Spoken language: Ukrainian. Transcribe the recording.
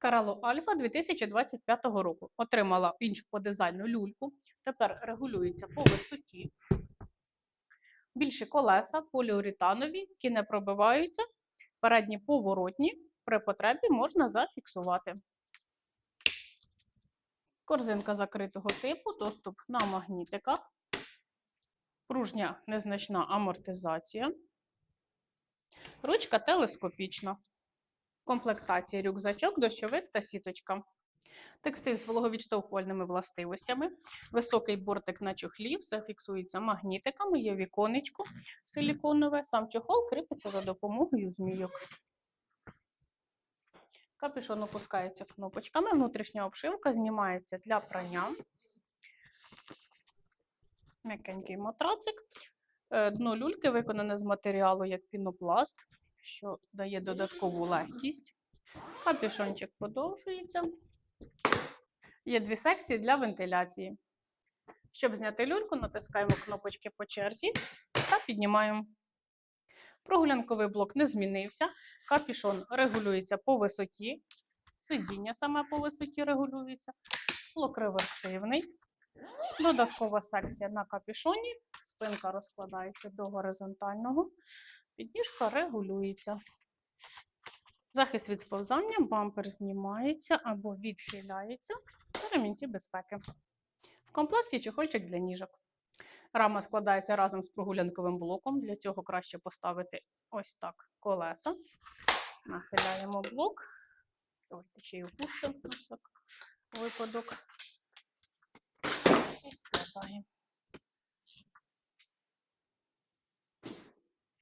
Карало Альфа 2025 року. Отримала іншу по дизайну люльку. Тепер регулюється по висоті. Більші колеса поліуретанові, які не пробиваються. Передні поворотні. При потребі можна зафіксувати. Корзинка закритого типу, доступ на магнітиках. Пружня незначна амортизація. Ручка телескопічна. Комплектація рюкзачок, дощовик та сіточка. Текстиль з вологовідштовхувальними властивостями. Високий бортик на чохлі, все фіксується магнітиками, є віконечко силіконове. Сам чохол кріпиться за допомогою змійок. Капюшон опускається кнопочками. Внутрішня обшивка знімається для прання. М'якенький матрацик. Е, Дно люльки виконане з матеріалу як пінопласт, що дає додаткову легкість. Капюшончик подовжується. Є дві секції для вентиляції. Щоб зняти люльку, натискаємо кнопочки по черзі та піднімаємо. Прогулянковий блок не змінився. Капюшон регулюється по висоті. Сидіння саме по висоті регулюється. Блок реверсивний. Додаткова секція на капюшоні. Спинка розкладається до горизонтального. Підніжка регулюється. Захист від сповзання, бампер знімається або відхиляється та ремінці безпеки. В комплекті чехольчик для ніжок. Рама складається разом з прогулянковим блоком. Для цього краще поставити ось так колеса. Нахиляємо блок. Ще й опустимо випадок. They stood.